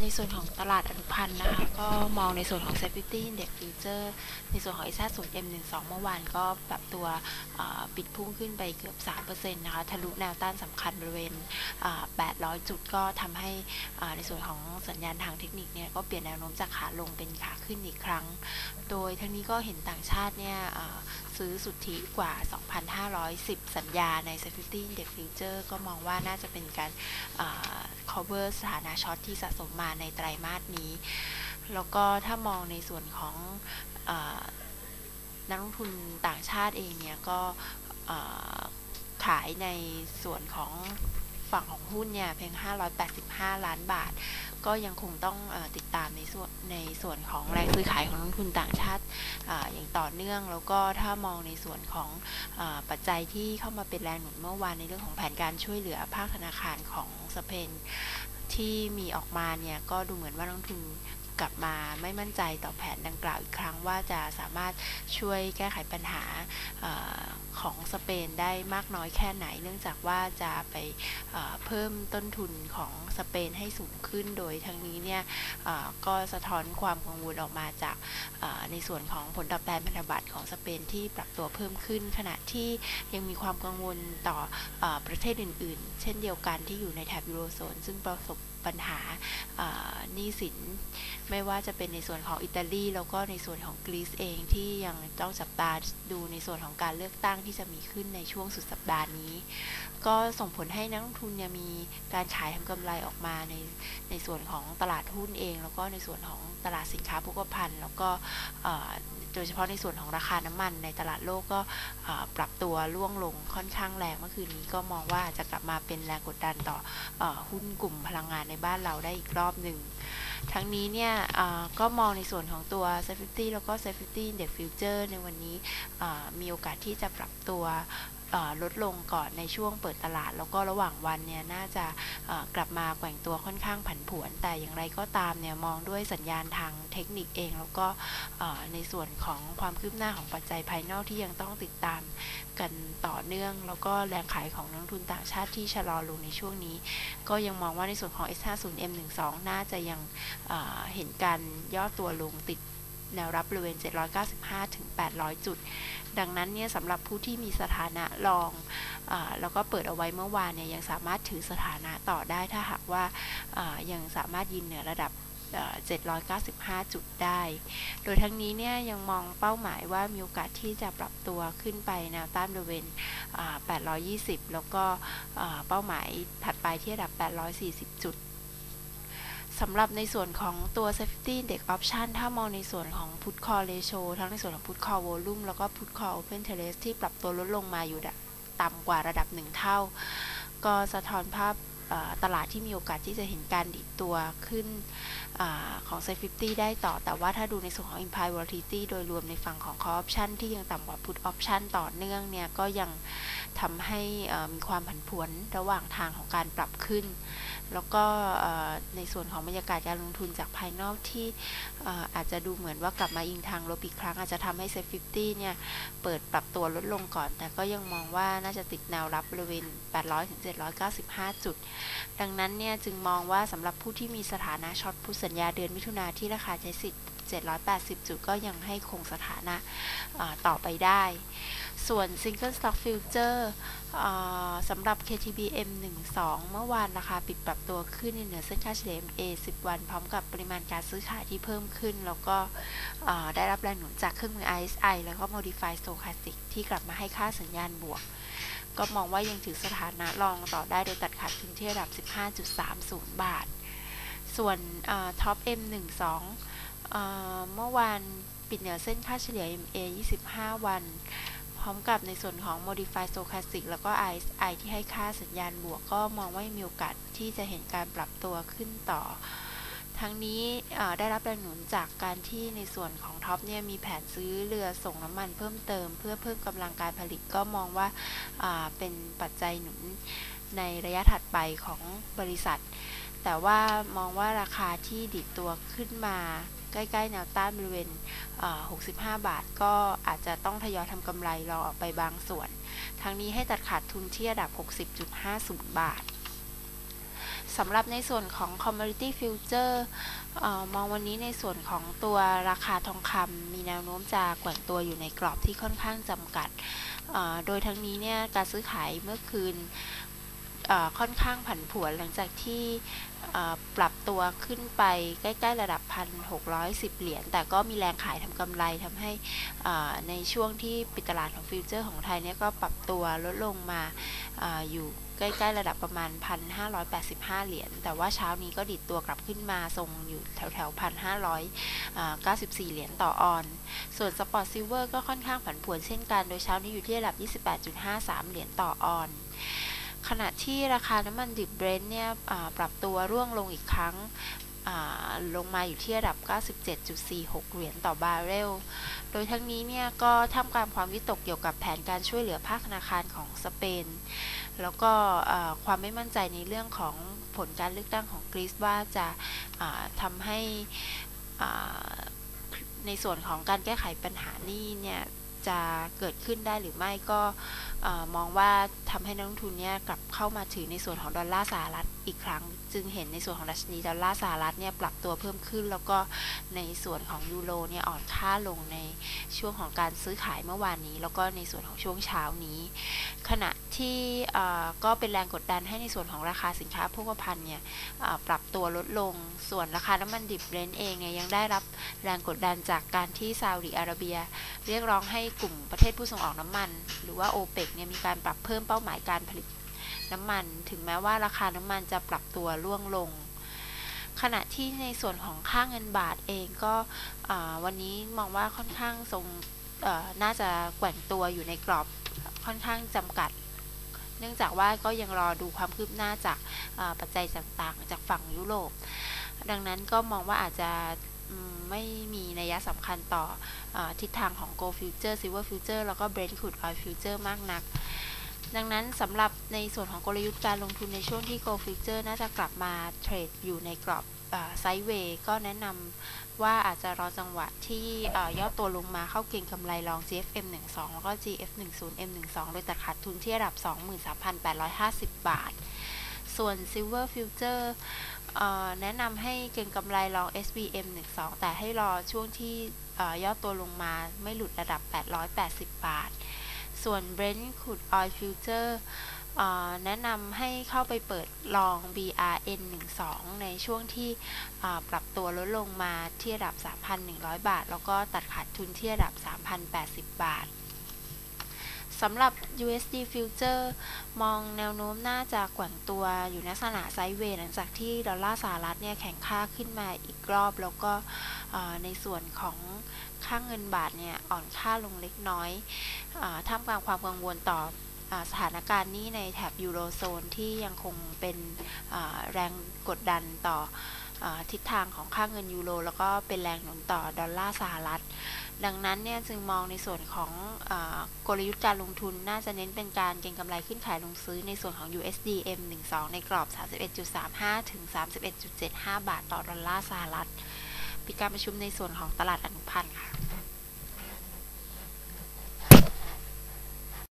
ในส่วนของตลาดอนุพันธ์นะคะ ก็มองในส่วนของ Safety Index Future ในส่วนของ s 0 M 1 2 เมื่อวานก็ปรับตัวปิดพุ่งขึ้นไปเกือบ 3%นะคะ ทะลุแนวต้านสำคัญบริเวณ 800 จุดก็ทำให้ในส่วนของสัญญาณทางเทคนิคเนี่ย ก็เปลี่ยนแนวโน้มจากขาลงเป็นขาขึ้นอีกครั้ง โดยทั้งนี้ก็เห็นต่างชาติเนี่ย ซื้อสุทธิกว่า 2,510 สัญญาใน Security Index Future ก็มองว่าน่าจะเป็นการ cover สถานะช็อตที่สะสมมาในไตรมาสนี้ แล้วก็ถ้ามองในส่วนของอนักลงทุนต่างชาติเองเนี่ยก็ขายในส่วนของ ฝั่งของหุ้นเนี่ยเพียง 585 ล้านบาท ก็ยังคงต้องอติดตามในส่วนในส่วนของแรงซื้อขายของนักลงทุนต่างชาติออย่างต่อเนื่อง แล้วก็ถ้ามองในส่วนของอปัจจัยที่เข้ามาเป็นแรงหนุนเมื่อวานในเรื่องของแผนการช่วยเหลือภาคธนาคารของสเปนที่มีออกมาเนี่ยก็ดูเหมือนว่านักลงทุน กลับมาไม่มั่นใจต่อแผนดังกล่าวอีกครั้งว่าจะสามารถช่วยแก้ไขปัญหาอของสเปนได้มากน้อยแค่ไหน เนื่องจากว่าจะไปเพิ่มต้นทุนของสเปนให้สูงขึ้นโดยทั้งนี้เนี่ยก็สะท้อนความกังวลออกมาจากในส่วนของผลตอบแทนพันธบัตรของสเปนที่ปรับตัวเพิ่มขึ้น ขณะที่ยังมีความกังวลต่ออประเทศอื่น ๆ เช่นเดียวกันที่อยู่ในแถบยูโรโซนซึ่งประสบ ปัญหาหนี้สิน ไม่ว่าจะเป็นในส่วนของอิตาลีแล้วก็ในส่วนของกรีซเองที่ยังต้องจับตาดูในส่วนของการเลือกตั้งที่จะมีขึ้นในช่วงสุดสัปดาห์นี้ ก็ส่งผลให้นักลงทุนเนี่ยมีการขายทำกำไรออกมาในในส่วนของตลาดหุ้นเอง แล้วก็ในส่วนของตลาดสินค้าโภคภัณฑ์ แล้วก็โดยเฉพาะในส่วนของราคาน้ำมันในตลาดโลกก็ปรับตัวร่วงลงค่อนข้างแรงเมื่อคืนนี้ก็มองว่าจะกลับมาเป็นแรงกดดันต่ออหุ้นกลุ่มพลังงานในบ้านเราได้อีกรอบหนึ่ง ทั้งนี้เนี่ยก็มองในส่วนของตัว Safety แล้วก็ Safety Index Future ในวันนี้มีโอกาสที่จะปรับตัว ลดลงก่อนในช่วงเปิดตลาด แล้วก็ระหว่างวันเนี่ยน่าจะกลับมาแกว่งตัวค่อนข้างผันผวน แต่อย่างไรก็ตามเนี่ยมองด้วยสัญญาณทางเทคนิคเอง แล้วก็ในส่วนของความคืบหน้าของปัจจัยภายนอกที่ยังต้องติดตามกันต่อเนื่อง แล้วก็แรงขายของนักทุนต่างชาติที่ชะลอลงในช่วงนี้ ก็ยังมองว่าในส่วนของ S50M12 น่าจะยังเห็นการย่อตัวลงติด แนวรับบริเวณ 795 ถึง 800 จุด ดังนั้นเนี่ยสำหรับผู้ที่มีสถานะรองอแล้วก็เปิดเอาไว้เมื่อวานเนี่ยยังสามารถถือสถานะต่อได้ถ้าหากว่ายังสามารถยืนเหนือระดับ795 จุดได้ โดยทั้งนี้เนี่ยยังมองเป้าหมายว่ามีโอกาสที่จะปรับตัวขึ้นไปแนวต้านบริเวณ 820 แล้วก็เป้าหมายถัดไปที่ระดับ 840 จุด สำหรับในส่วนของตัว safety index option ถ้ามองในส่วนของ put call ratio ทั้งในส่วนของ put call volume แล้วก็ put call open interest ที่ปรับตัวลดลงมาอยู่ต่ำกว่าระดับ 1 เท่า ก็สะท้อนภาพตลาดที่มีโอกาสที่จะเห็นการดิดตัวขึ้นอของ s a f e 50 ได้ต่อ แต่ว่าถ้าดูในส่วนของ implied volatility โดยรวมในฝั่งของ call option ที่ยังต่ำกว่า put option ต่อเนื่องเนี่ย ก็ยังทำให้มีความผันผวนระหว่างทางของการปรับขึ้น แล้วก็ในส่วนของบรรยากาศการลงทุนจากภายนอกที่อาจจะดูเหมือนว่ากลับมาอิงทางลบอีกครั้ง อาจจะทำให้เซฟฟิ50เนี่ย เปิดปรับตัวลดลงก่อน แต่ก็ยังมองว่าน่าจะติดแนวรับบริเวณ 800-795 จุด ดังนั้นเนี่ย จึงมองว่าสำหรับผู้ที่มีสถานะช็อตผู้สัญญาเดือนมิถุนาที่ราคาใช้สิทธิ์ 780 จุดก็ยังให้คงสถานะต่อไปได้ ส่วน Single Stock Future สำหรับ KTBM 12 เมื่อวานราคาปิดปรับตัวขึ้นเหนือเส้นค่าเฉลี่ย MA 10 วัน พร้อมกับปริมาณการซื้อขายที่เพิ่มขึ้น แล้วก็ได้รับแรงหนุนจากเครื่องมือ RSI แล้วก็ Modified Stochastic ที่กลับมาให้ค่าสัญญาณบวกก็มองว่ายังถือสถานะรองต่อได้โดยตัดขาดถึงที่ระดับ 15.30 บาท ส่วนท็อป M12 เมื่อวานปิดเหนือเส้นค่าเฉลี่ย MA 25 วัน พร้อมกับในส่วนของ Modify Stochastic แล้วก็ RSI ที่ให้ค่าสัญญาณบวกก็มองว่ามีโอกาสที่จะเห็นการปรับตัวขึ้นต่อ ทั้งนี้ได้รับแรงหนุนจากการที่ในส่วนของท็อปเนี่ยมีแผนซื้อเรือส่งน้ำมันเพิ่มเติม เพื่อเพิ่มกำลังการผลิตก็มองว่าเป็นปัจจัยหนุนในระยะถัดไปของบริษัท แต่ว่ามองว่าราคาที่ดิดตัวขึ้นมา ใกล้ๆแนวต้านบริเวณ 65 บาท ก็อาจจะต้องทยอยทำกำไรรอออกไปบางส่วนทั้งนี้ให้ตัดขาดทุนที่ระดับ 60.50 บาทสำหรับในส่วนของ commodity future ออมองวันนี้ในส่วนของตัวราคาทองคำมีแนวโน้มจะแกว่งตัวอยู่ในกรอบที่ค่อนข้างจำกัด โดยทั้งนี้เนี่ยการซื้อขายเมื่อคืน ค่อนข้างผันผวนหลังจากที่ปรับตัวขึ้นไปใกล้ๆระดับ 1,610 เหรียญ แต่ก็มีแรงขายทำกำไรทำให้ในช่วงที่ปิดตลาดของฟิวเจอร์ของไทยเนี่ยก็ปรับตัวลดลงมาอออยู่ใกล้ๆระดับประมาณ 1,585 เหรียญ แต่ว่าเช้านี้ก็ดิดตัวกลับขึ้นมาทรงอยู่แถวๆ 1,594 เหรียญต่อออน ส่วนสปอร์ตซิลเวอร์ก็ค่อนข้างผันผวนเช่นกัน โดยเช้านี้อยู่ที่ระดับ 28.53 เหรียญต่อออน ขณะที่ราคาน้ำมันดิบเบรนท์เนี่ยปรับตัวร่วงลงอีกครั้งลงมาอยู่ที่ระดับ 97.46 เหรียญต่อบาร์เรล โดยทั้งนี้เนี่ยก็ท่ามกลางความวิตกเกี่ยวกับแผนการช่วยเหลือภาคธนาคารของสเปน แล้วก็ความไม่มั่นใจในเรื่องของผลการเลือกตั้งของกรีซว่าจะทำให้ในส่วนของการแก้ไขปัญหานี้เนี่ยจะเกิดขึ้นได้หรือไม่ก็ ออมองว่าทำให้นักลงทุนเนี่ยกลับเข้ามาถือในส่วนของดอลลาร์สหรัฐอีกครั้ง จึงเห็นในส่วนของดัชนีดอลลาร์สหรัฐเนี่ยปรับตัวเพิ่มขึ้น แล้วก็ในส่วนของยูโรเนี่ยอ่อนค่าลงในช่วงของการซื้อขายเมื่อวานนี้ แล้วก็ในส่วนของช่วงเช้านี้ ขณะที่ก็เป็นแรงกดดันให้ในส่วนของราคาสินค้าโภคภัณฑ์เนี่ยปรับตัวลดลง ส่วนราคาน้ำมันดิบเบรนท์เองเนี่ยยังได้รับแรงกดดันจากการที่ซาอุดิอาระเบีย เรียกร้องให้กลุ่มประเทศผู้ส่งออกน้ำมัน หรือว่าโอเปกเนี่ยมีการปรับเพิ่มเป้าหมายการผลิตน้ำมัน ถึงแม้ว่าราคาน้ำมันจะปรับตัวร่วงลง ขณะที่ในส่วนของค่างเงินบาทเองก็วันนี้มองว่าค่อนข้างทรงน่าจะแกว่งตัวอยู่ในกรอบค่อนข้างจำกัด เนื่องจากว่าก็ยังรอดูความคืบหน้าจากปัจจัยต่างๆ จากฝั่งยุโรป ดังนั้นก็มองว่าอาจจะ ไม่มีนัยสำคัญต่ออทิศทางของ Gold Future Silver Future แล้วก็ Brent Crude Oil Future มากนัก ดังนั้นสำหรับในส่วนของกลยุทธ์การลงทุนในช่วงที่ Gold Future น่าจะกลับมาเทรดอยู่ในกรอบไซด์เวย์ก็แนะนำว่าอาจจะรอจังหวะที่เอ่อตัวลงมาเข้าเก็งกำไรรอง GFM 12แล้วก็ GF 10 M 12โดยตัดขาดทุนที่ระดับ 23,850 บาท ส่วน Silver Future เอ่อ แนะนำให้เก็งกำไรลอง SBM 12 แต่ให้รอช่วงที่เอ่อยอดตัวลงมาไม่หลุดระดับ 880 บาท ส่วน Brent Crude Oil Future เอ่อแนะนำให้เข้าไปเปิดลอง BRN 12 ในช่วงที่ปรับตัวลดลงมาที่ระดับ 3,100 บาท แล้วก็ตัดขาดทุนที่ระดับ 3,080 บาท สำหรับ USD Future มองแนวโน้มน่าจะแกว่งตัวอยู่ในลักษณะไซด์เวย์หลังจากที่ดอลลาร์สหรัฐเนี่ยแข็งค่าขึ้นมาอีกรอบ แล้วก็ในส่วนของค่างเงินบาทเนี่ยอ่อนค่าลงเล็กน้อยอท่ามกลางความกังวลต่อสถานการณ์นี้ในแถบยูโรโซนที่ยังคงเป็นแรงกดดันต่ออทิศทางของค่าเงินยูโรแล้วก็เป็นแรงหนุนต่อดอลลาร์สหรัฐ ดังนั้นเนี่ยจึงมองในส่วนของอกลยุทธ์การลงทุนน่าจะเน้นเป็นการเก็งกำไรขึ้นขายลงซื้อในส่วนของ USD M12 ในกรอบ 31.35 ถึง 31.75 บาทต่อดอลลาร์สหรัฐ ปิดการประชุมในส่วนของตลาดอนุพันธ์ค่ะ